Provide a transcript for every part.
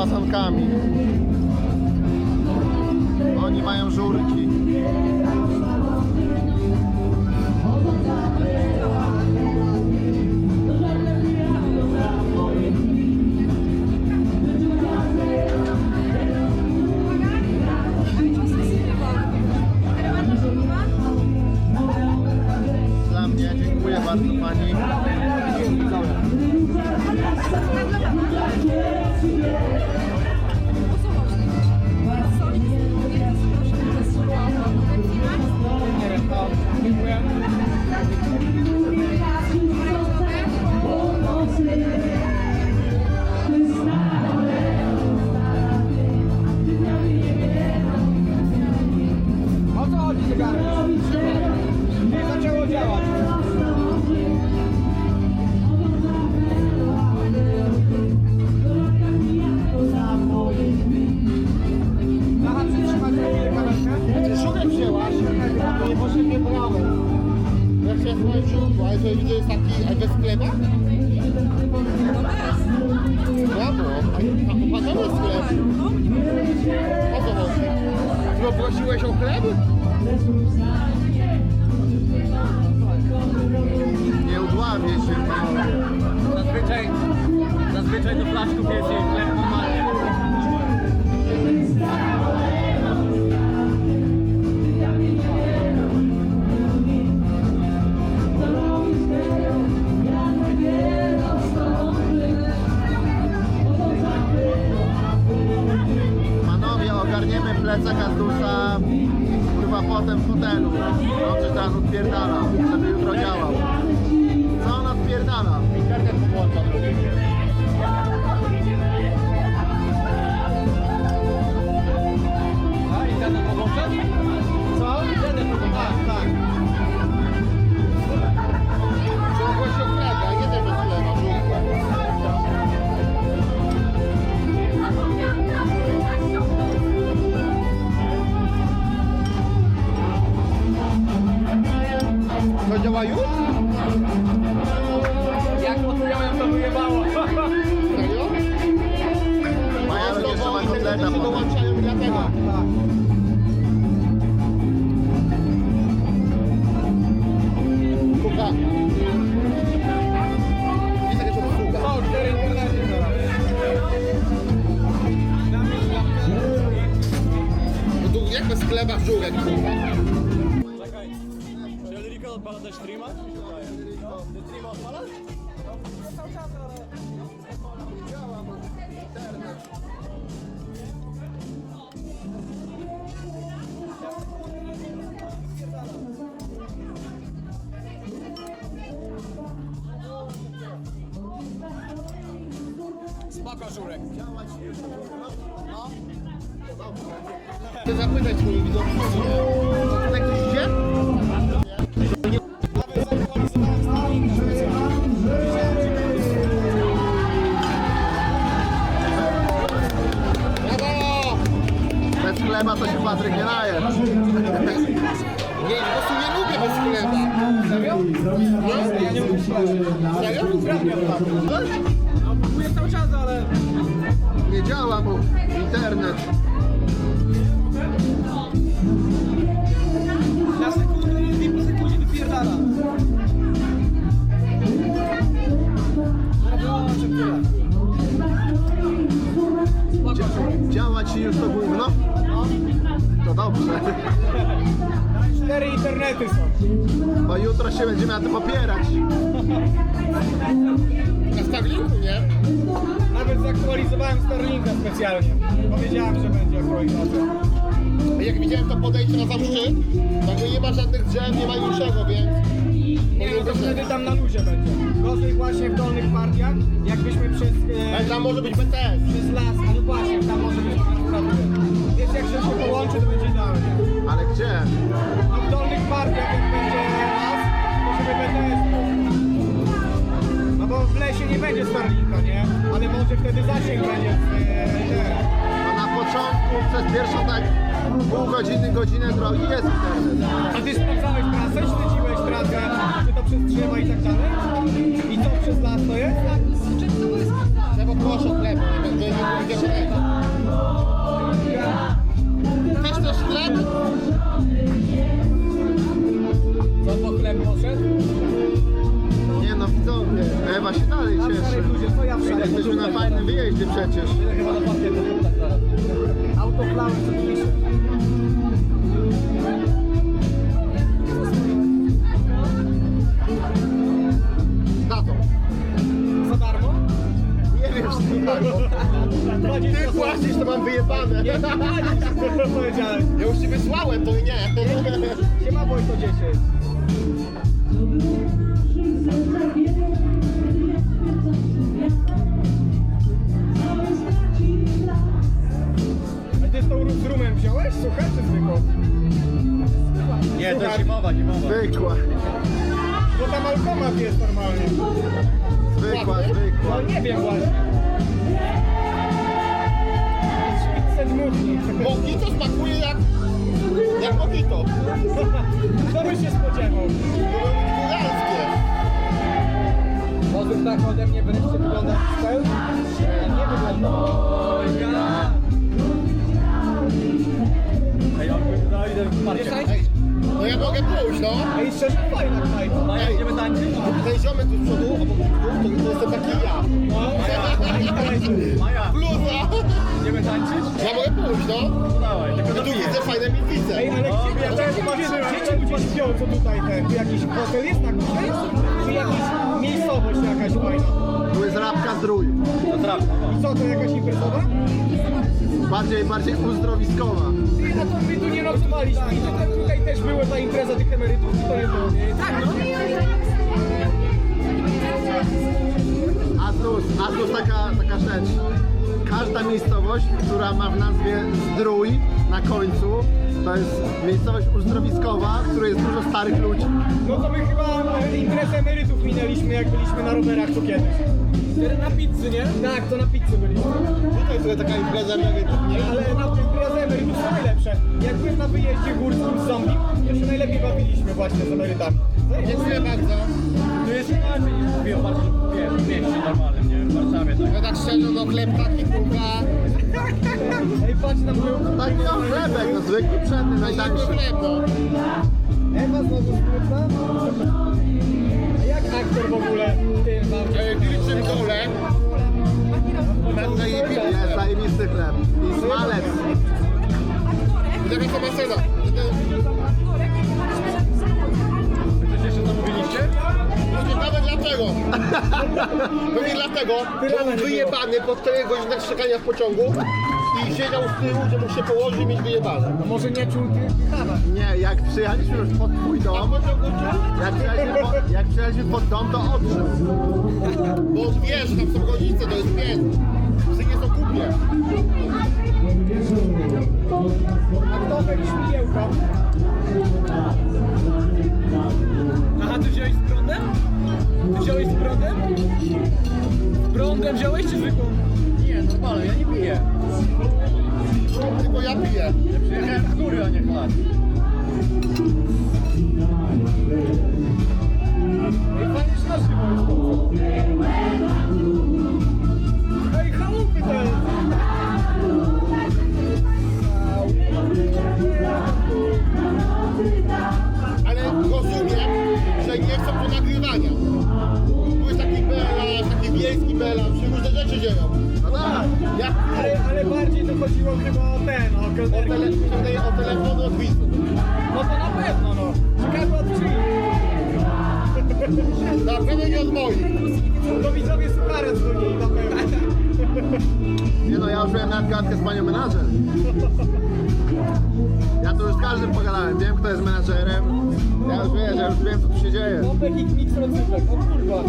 passa no caminho. Potem. dołączają dlatego. Kuka. Jest cztery internety teraz. No tu jak bez chleba w żółek, kurwa. Czekaj. Czy Enrico odpala też streama? No. Chcę zapytać swoich widzów, tak coś idzie? Bez chleba to się Patryk nie naje. Nie, po prostu nie lubię bez chleba. Serio? Nie? Ja nie mogę Serio? Nawet zaktualizowałem Starlinka specjalnie. Powiedziałem, że będzie aktualizacja. Jak widziałem to podejście na sam szczyt, tak nie ma żadnych drzew, nie ma niczego, więc... Nie no to wtedy tam na luzie będzie. Gorzej właśnie w dolnych partiach, jakbyśmy przez, Ale e, tam może być BTS. przez las, a no właśnie, tam może być naprawdę. Więc jak się się połączy, to będzie idealnie. Ale gdzie? No w dolnych partiach jak będzie las, to żeby BTS. No bo w lesie nie będzie Starlinka, nie? Może wtedy zasięg będzie w, e. A na początku, przez pierwszą tak pół godziny, godzinę drogi jest internet. A ty sprawdzałeś trasę, śledziłeś trasę, czy to przez drzewa i tak dalej? I co przez las to jest? Trzeba proszę chleb, nie będzie podejść. Chcesz też chleb? Co po chleb poszedł? Nie Ewa się dalej cieszy. co? Jesteśmy na fajnym wyjeździe przecież. Autoklawy, co. Za darmo? Nie czy to tak. Ty płacisz, to mam wyjebane. Powiedziałem. Ja już ci wysłałem, to nie. Siema Wojto 10. wziąłeś? Słuchaj, czy? Nie, to Słuchaj. zimowa, zimowa. Zwykła, Bo tam alkomat jest normalnie. zwykła, zwykła. No nie wiem właśnie. Szpicę dmuchni. Mojito smakuje jak... jak mojito. Kto by się spodziewał? Góralskie. Może tak ode mnie wreszcie wygląda styl? Nie wygląda. No idę w parcie. No ja mogę pójść, no. Ej, szczerze fajna knajpa. Maja, Ej. idziemy tańczyć? Ten ziomek tu z przodu, obok tu, to jestem taki ja. Maja, Bluza. idziemy tańczyć? Ja mogę pójść, no. No dawaj, tylko Ja tu widzę fajne mitwice. Ej, ale gdzie, ja też patrzyłem, śpią, co tutaj ten? Tu jakiś hotel jest na górze? Czy jakaś miejscowość jakaś fajna? Tu jest rabka zdrój. No trafno, no. I co, to jakaś imprezowa? Bardziej, bardziej uzdrowiskowa. A my tu nie nocowaliśmy. I tutaj, tutaj też była ta impreza tych emerytów, czy to nie było? Tak, no. Azus, Azus taka, taka rzecz. Każda miejscowość, która ma w nazwie Zdrój na końcu, to jest miejscowość uzdrowiskowa, w której jest dużo starych ludzi. No to my chyba e, imprezę emerytów minęliśmy, jak byliśmy na rowerach tu kiedyś. Na pizzy, nie? Tak, to na pizzy byliśmy. Tutaj sobie taka impreza emerytów, nie? Ale na tym emerytów są najlepsze. Jak byłem na wyjeździe górskim z zombie, to się najlepiej bawiliśmy właśnie z emerytami. Dziękuję bardzo. Tu jest inaczej niż mówię o bardziej, wiesz, w mieście normalnym, nie? W Warszawie, tak? Ja tak szczerze, no chleb taki kurwa, Ej, patrz na był. taki no chlebek, no zwykły pszenny, najtańszy. Ewa znowu smutna. A jak aktor w ogóle? W wilczym dole będę jej pił. Jest zajebisty chleb. I smalec. Jaka to ma cena? Wy coś jeszcze zamówiliście? No ciekawe dlaczego. Pewnie dlatego, że on wyjebany po 4 godzinach czekania w pociągu i siedział z tyłu, że mógł się położyć i mieć wyjebane. No może nie czuł. Nie, jak przyjechaliśmy już pod twój dom, jak przyjechaliśmy, pod, jak przyjechaliśmy pod dom, to odżył. Bo on wie, że tam są rodzice, to jest pies. Psy nie są głupie. Był śmigiełka? Aha, ty wziąłeś z prądem? Ty wziąłeś z prądem? Z prądem wziąłeś czy zwykłą? Nie, normalnie, ja nie piję. Tylko ja piję. Ja przyjechałem z góry, a nie chlad. Ej, fajnie, że na żywo od moich. Widzowie suchara na pewno. Nie no, ja już miałem nawet gadkę z panią menadżer. Ja tu już z każdym pogadałem, wiem kto jest menadżerem. Ja już ja już wiem co tu się dzieje. O kurwa.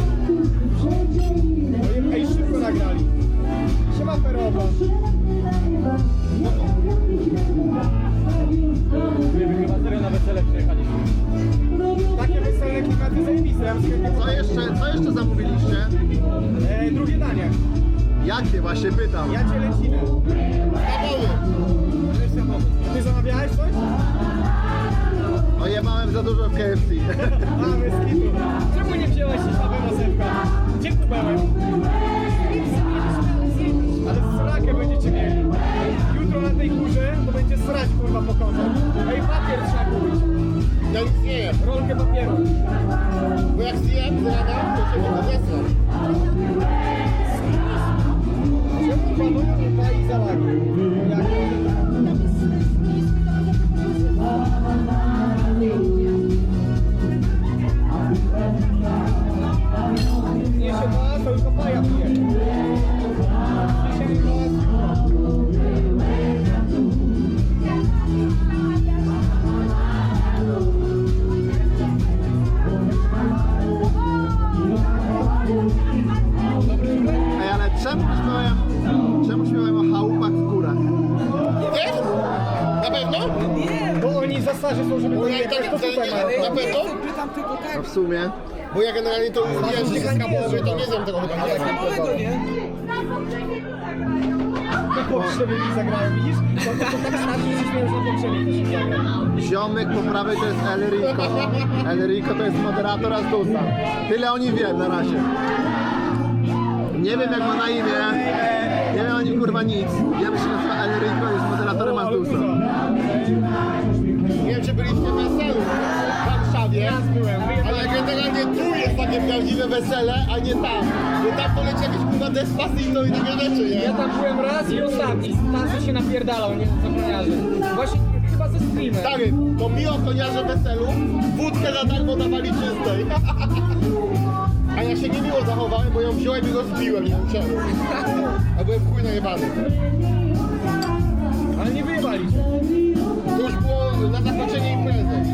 Co jeszcze, co jeszcze zamówiliście? E, drugie danie. Jakie właśnie pytam? Ja cię lecimy. Cześć, Samochód. Ty zamawiałeś coś? No jebałem za dużo w KFC. Mamy skitu. Czemu nie wzięłaś się szabem osewka? Gdzie kubełek? Ale srakę będziecie mieli. Jutro na tej górze to będzie srać kurwa po kątach. No Ej, papier trzeba kupić. Ja nic nie jem, Rolkę papieru. bo jak zjem z rana, to się zesram. Czemu panują i załagi? Sumie. Bo ja generalnie to wiem, że się skamowy, to nie znam tego chyba nie znam. Nowego, nie? Widzisz? To, to, to tak że się że. Ziomek po prawej to jest El Rico. El Rico to jest moderator Azdusa. Tyle o nim wiem na razie. Nie wiem jak ma na imię. Nie wiem o nim kurwa nic. Wiem, że się nazywa El Rico jest takie prawdziwe wesele, a nie tam. Bo tam to leci jakieś kurwa despacito i takie rzeczy, Ja nie? tam byłem raz i ostatni. Tam się napierdalał, nie zapomniałem. Właśnie chyba ze streamem. Stary, to mi ochroniarze weselu wódkę za darmo dawali czystej. A ja się niemiło zachowałem, bo ją wziąłem i rozbiłem, nie musiałem. A byłem w chuj najebany. Ale nie wyjebali. To już było na zakończenie imprezy.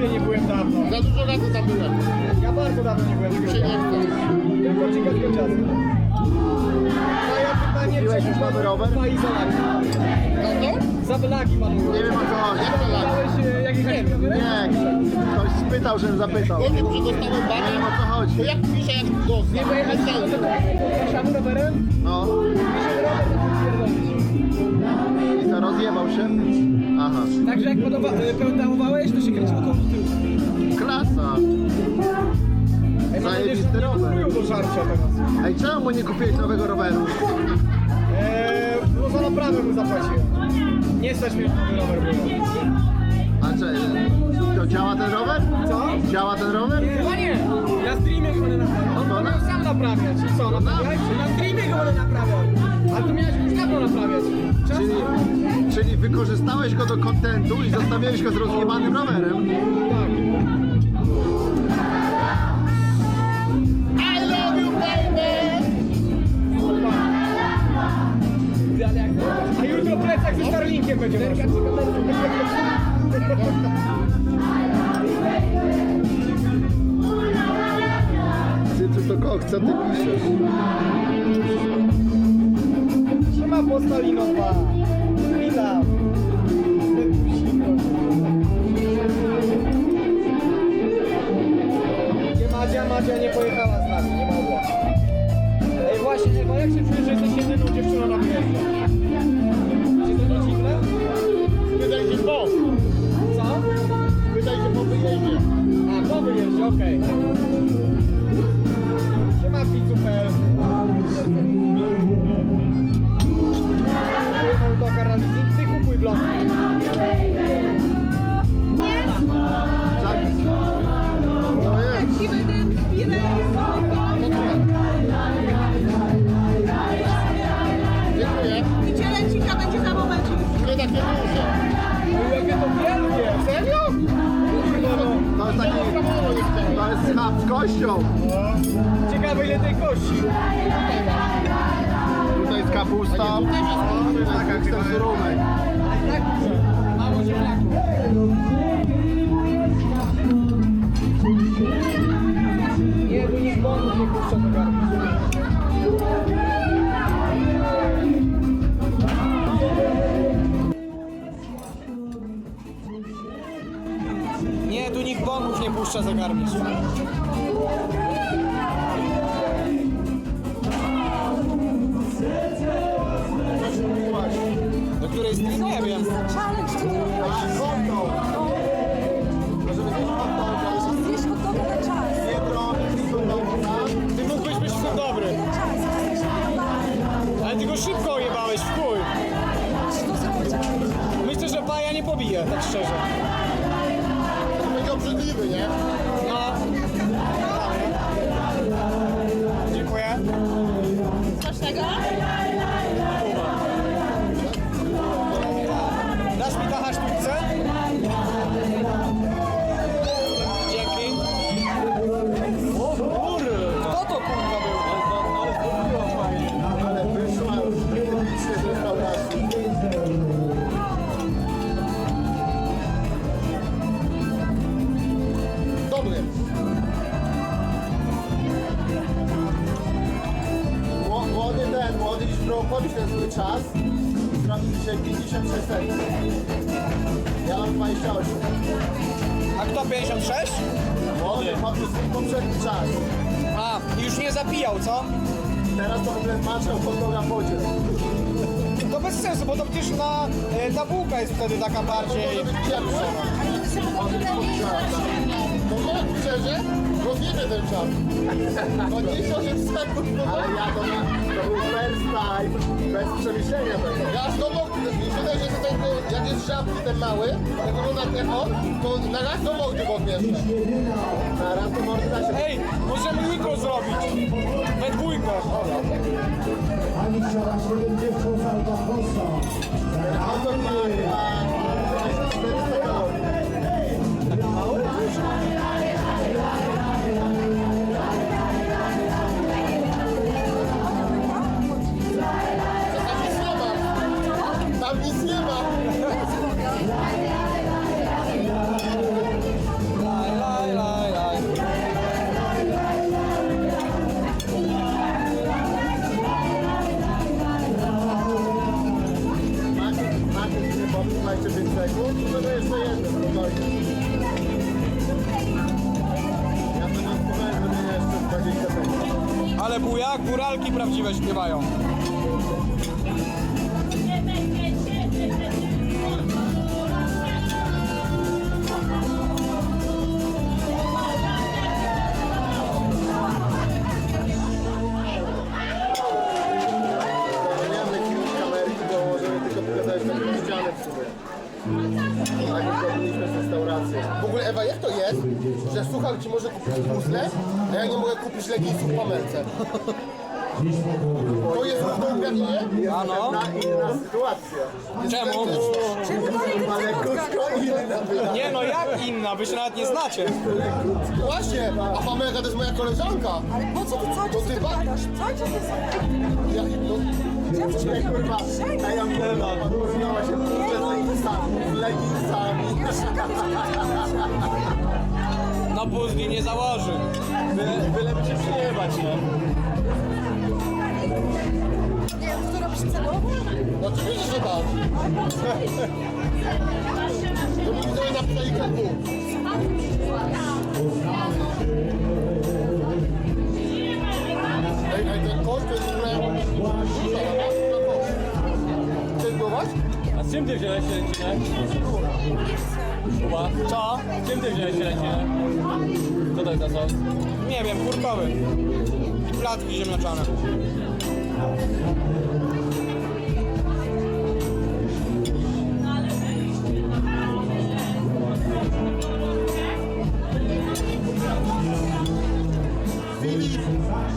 Klubie nie byłem dawno. Za dużo razy tam byłem. Ja bardzo dawno nie byłem w klubie. nie. Tylko ciekawego czasu. A ja pytanie, Kupiłeś już nowy rower? Dwa izolaki. No to? Zablaki panują. Nie wiem o co chodzi. Jak to? Dałeś e, jakieś Nie, ktoś spytał, żebym zapytał. Powiem, że dostałem Nie wiem o co chodzi. To jak piszę, jak dostał? Nie pojechać sensu. Warszawy rowerem? No. Się rower pierdolić. I co, rozjebał się? Aha. Także jak podawa- pedałowałeś, to się kręciło koło tyłu. Klasa. Ej, mam nadzieję, że Zajebisty nie rower. kupują do żarcia teraz. Ej, czemu mu nie kupiłeś nowego roweru? Eee, no za naprawę mu zapłaciłem. Nie stać mnie na nowy rower było. A czy, to działa ten rower? Co? Działa ten rower? Chyba nie. Na streamie go będę naprawiał. On to miał sam naprawiać. Co, naprawiać? Na streamie go będę naprawiał. Ale to miałeś już dawno naprawiać. Czyli, czyli wykorzystałeś go do kontentu i zostawiłeś go z rozjebanym rowerem? I love you, baby! A jutro plecak ze Starlinkiem będzie. Cycu to kok, co ty piszesz? Siema po Stalinowa. Witam. Gdzie Madzia? Madzia nie pojechała z nami, nie mogła. Ej właśnie, Ewa, jak się czujesz, że jesteś jedyną dziewczyną na wyjeździe? Czy to nie dziwne? Wydaj się po. Co? Wydaj się po wyjeździe. A, po wyjeździe, okej. Siema Picu.pl Jakie to wielkie! Serio? To jest taki, to jest schab z kością. Ciekawe ile tej kości. Tutaj jest kapusta. To jest taka jak ten surunek. Tak, mało ziemniaków. puszcza zagarniesz. Do której stream? Nie wiem. A, konto. Możemy też konto, ale się czas. Ty mógłbyś być w dobry. Ale ty go szybko ujebałeś, w chuj. Myślę, że Baja nie pobije, tak szczerze. A kto 56? Młody, poprzedni czas. A, już nie zapijał, co? Teraz to w ogóle maczał pod noga wodzie. To bez sensu, bo to przecież na, e, ta bułka jest wtedy taka bardziej... Może być pierwsza. No szczerze? Ten czas. 28 sekund. Ale ja to, time, bez przemyślenia tego. Ja do mi się wydaje, że ten, jak jest żabki ten mały, jak wygląda jak on, to na raz do Bogdy go odmieszczę. Teraz to mordy da się Ej, możemy jutro zrobić. We dwójkę. Auto ma pokazać taką ścianę w ogóle Ewa, jak to jest, że słucham ci może kupić puzzle, a ja nie mogę kupić leginsów w Amerce? To jest równo uprawnienie? A no? Na inna sytuacja. Czemu? Inna. Nie no, jak inna? Wy się nawet nie znacie. Właśnie, a w Ameryka to jest moja koleżanka. Ale po co ty cały To czas ty ba- gadasz? Cały czas ty sobie... Ja, no, Nie, kurwa, a ja się z leginsami, z leginsami. No puzli nie założy. Byle, byleby się przyjebać, no. No oczywiście, że tak. To mi widzowie napisali KW. Ej, ej, ten kość to jest w ogóle... Chcesz spróbować? A z czym ty wziąłeś ręcinę? Kuba? Co? Z czym ty wziąłeś ręcinę? Co to jest za sos? Nie wiem, kurkowy. I placki ziemniaczane.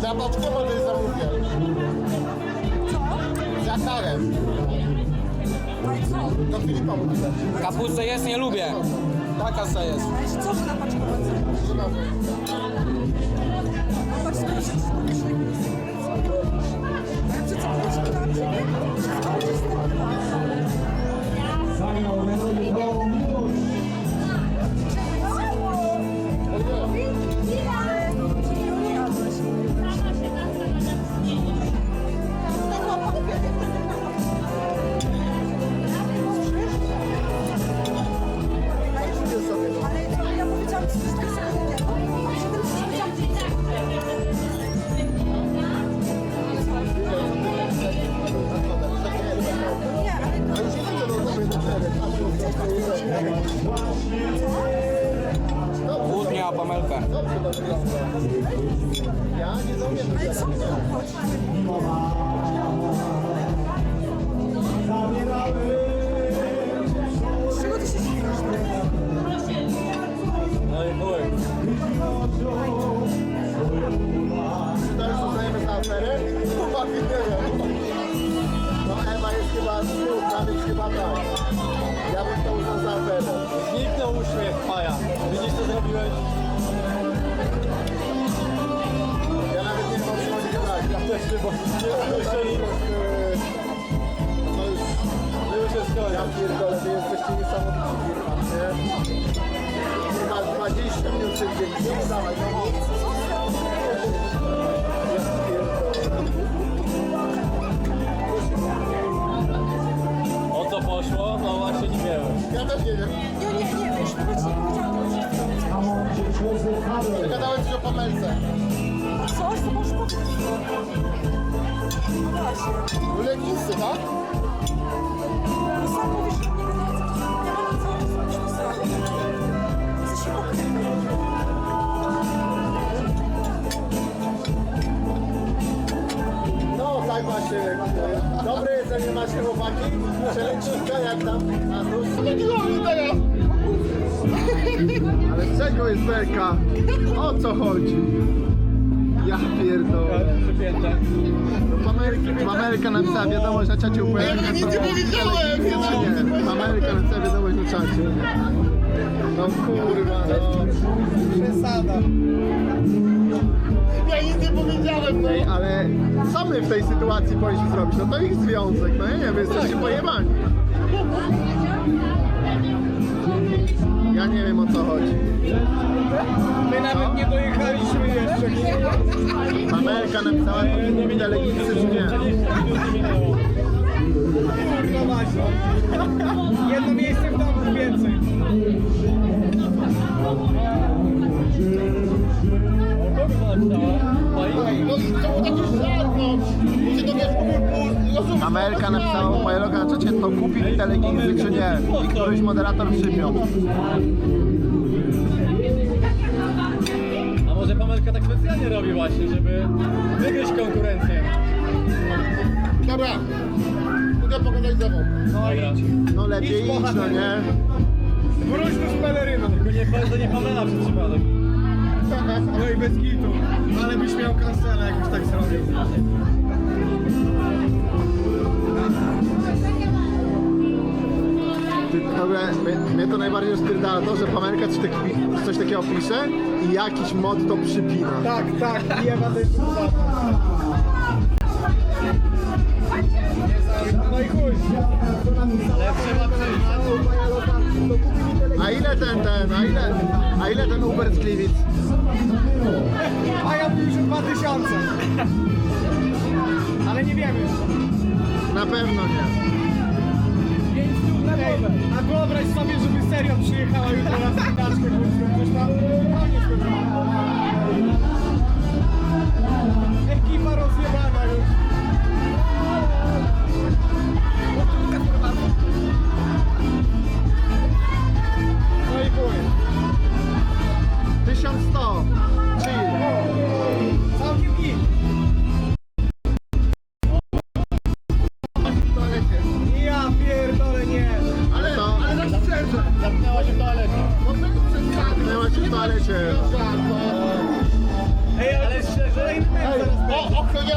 Za to jest zamówię. Za karę. No i co? Do. Kapustę jest, nie lubię. Taka se jest. Ale co, że na Ale co, co, patrz, bo jeżeli... Już, no już jest koniec. Ja pierdolę, wy jesteście niesamowici? Chyba 20 minut czy gdzieś, nie udawaj, O co poszło? No właśnie nie wiem. Ja też nie wiem. Nie, nie, nie wiesz, bo ci nie wiedziałam. Gadałem ci o pomyłce. Jesteś hipokrytą. No tak właśnie. Dobre jedzenie macie chłopaki. Przeleciska jak tam. A tu Nie robię teraz! Ale z czego jest beka? O co chodzi? Ja pierdolę. Przypięte. Mamelka, Mamelka napisała wiadomość na czacie UPL. Ja nic nie powiedziałem! Nie, Mamelka napisała wiadomość na czacie. No kurwa, no. Przesada. Ja nic nie powiedziałem, no! Ej, ale co my w tej sytuacji powinniśmy zrobić? No to ich związek, no ja nie wiem, jesteście pojebani. Nie wiem o co chodzi. My nawet nie dojechaliśmy jeszcze. Mamelka napisała, to kupi telewizy czy nie? Kurwa właśnie. Jedno miejsce w domu więcej. Ej, No i czemu taki żart, no? Bo się dowiesz, Ameryka napisała u Pajeloga na czacie, to kupi mi telewizy czy nie? I któryś moderator przypiął. A może Pamelka tak specjalnie robi właśnie, żeby wygryźć konkurencję? Dobra, mogę pogadać ze mną. No. No lepiej idź, no nie? Wróć tu z peleryną. Tylko nie że nie Pamela przez przypadek. No i bez kitu. Ale byś miał kancelę, jakbyś tak zrobił. Ogóle, mnie, mnie to najbardziej rozpierdala to, że Pamelka coś, taki, coś takiego pisze i jakiś mod to przypina. Tak, tak, jeba to jest No i chuj. A ile ten, ten, a ile, a ile ten Uber z Gliwic? A ja już 2000. Ale nie wiemy. Na pewno nie. A wyobraź sobie, żeby serio przyjechała jutro na spinaczkę, kurczę, coś tam. Koniec tego.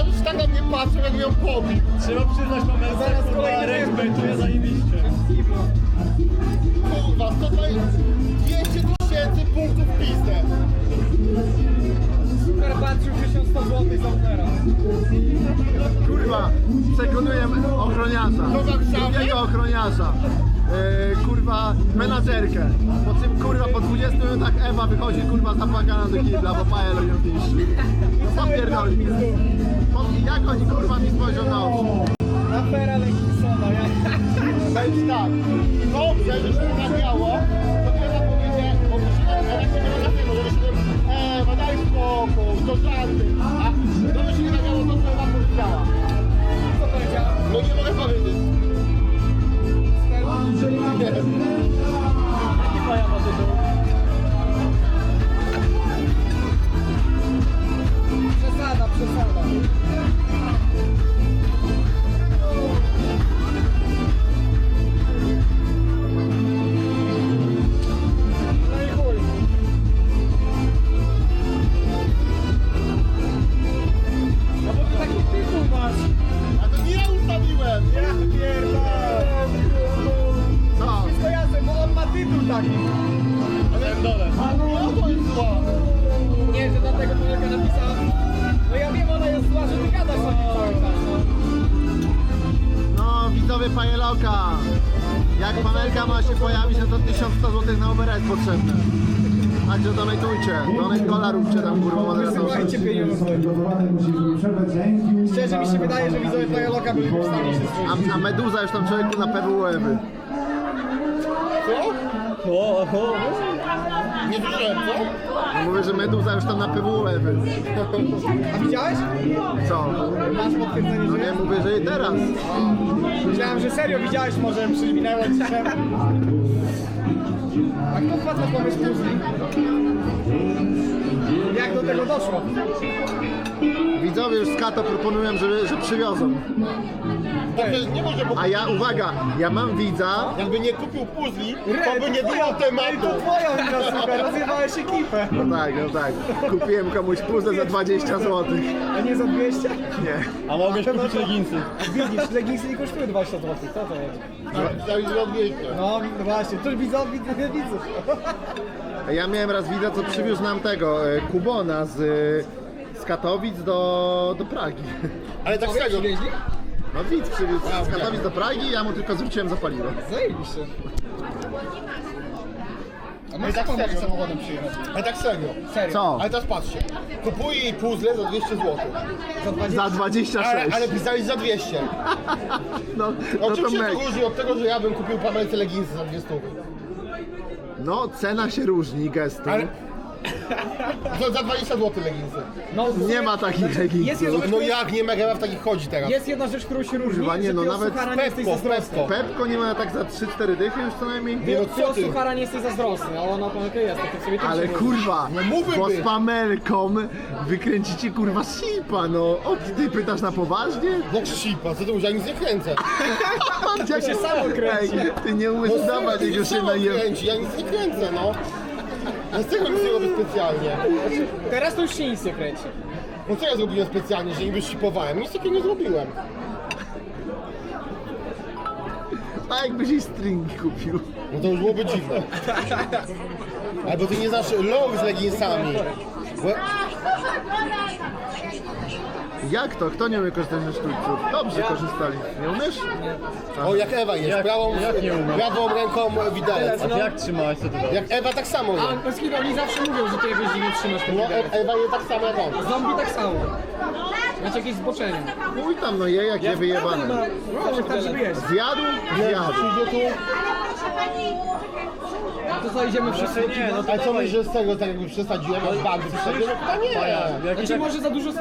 Ochroniarz tak na mnie patrzył, jak miał pobił. trzeba przyznać Pamelce, Zaraz kurwa, kolejny respekt, mecz. to jest zajebiście. Kurwa, to to jest 200 tysięcy punktów pizdę. Super patrzył 1100 zł za Ubera. Kurwa, przekonuję ochroniarza. Drugiego ochroniarza. Yy, kurwa, menadżerkę. Po czym kurwa po 20 minutach Ewa wychodzi kurwa zapłakana do kibla, bo Paelo ją niszczy. No popierdoli. Po- Jak oni kurwa mi spojrzą na oczy? Afera Lekinsona, ja... Będzie tak. Dobrze, że się nagrało, to teraz powiedzieć, bo nagrało, jak się nie nagrało, że się eee, no daj spokój, to żarty. A to by się nie nagrało, to co ona powiedziała. Co powiedziała? No nie mogę powiedzieć. Nie. Jaki A, a Meduza już tam człowieku na PWF-y. Co? O, o. Nie słyszałem, co? Mówię, że Meduza już tam na PWE był. A widziałeś? Co? Masz potwierdzenie, No że nie, jest? mówię, że i teraz. Myślałem, że serio widziałeś, może przywinęło ci się. A kto wpadł na pomysł puzli? Jak do tego doszło? Widzowie już z Kato proponują, że, że przywiozą. To przecież nie może, bo A ja, uwaga, ja mam widza, jakby nie kupił puzli, to by nie było tematu. To twoją wina, rozjebałeś ekipę. no tak, no tak, kupiłem komuś puzzle za 20 zł. A nie za 200? Nie. A mogłeś kupić leginsy. Widzisz, leginsy nie kosztują 20 zł, co to jest? Zrobić No no właśnie, to widzą, widzą, widzów. Ja miałem raz widza, co przywiózł nam tego, e, Kubona z, e, z Katowic do, do Pragi. Ale tak serio, No widz przywiózł z Katowic do Pragi, ja mu tylko zwróciłem za paliwo. Zajebiście. A Ale my tak tak serio. samochodem przyjechać. ale tak serio. Serio. Co? Ale teraz patrzcie, kupuję jej puzzle za 200 zł. Za 20 Za 26. Ale, ale pisali za 200. No, O no czym to się to mek. różni od tego, że ja bym kupił Pamelce leginsy za 200 zł? No, cena się różni, gestu. Ale... Za, za 20 zł leginsy. No, Nie ma takich leginsów. Jest jedna rzecz, No jak nie mega w takich chodzi teraz? jest jedna rzecz, którą się różni, Kurwa, nie, że no ty nawet od suchara nie jesteś Pepko, zazdrosny. Pepko. Pepko nie ma tak za 3-4 dychy już co najmniej? Nie no Ty co od ty? suchara nie jesteś zazdrosny, a ona pomyłkę jest, to ty sobie tym Ale się kurwa, No bo z Pamelką wykręcicie kurwa sipa, no. O, ty pytasz na poważnie? Jak sipa, co ty mówisz, ja nic nie kręcę. To się samo kręci. Ej, ty nie umiesz No dawać, jak już się samo najem. kręci, ja nic nie kręcę, no. Z tego nic nie robię specjalnie. Teraz to już się nic nie kręci. No co ja zrobiłem specjalnie, że niby sipowałem? Nic takiego nie zrobiłem. A jakbyś jej stringi kupił. No to już byłoby dziwne. Albo ty nie znasz log z leginsami. Bo... Jak to? Kto nie umie korzystać ze sztućców? Dobrze korzystali. Nie umiesz? O, jak Ewa jest, prawą, prawą ręką widelec. A ty jak trzymałeś to Jak Ewa tak samo A polski oni zawsze mówią, że ty jakoś dziwnie trzymasz ten No, widelec. E- Ewa je tak samo jak on. Zombie tak samo. Macie jakieś zboczenie. Mój tam, no je jak nie wyjebane. No, tak żeby jeść. Zjadł? Zjadł. Przyjdzie tu, To co, idziemy wszyscy do Nie, no ale co myślisz, że z tego tak jakby przesadziłem, jak bardzo przesadziłem? No nie. Znaczy może za dużo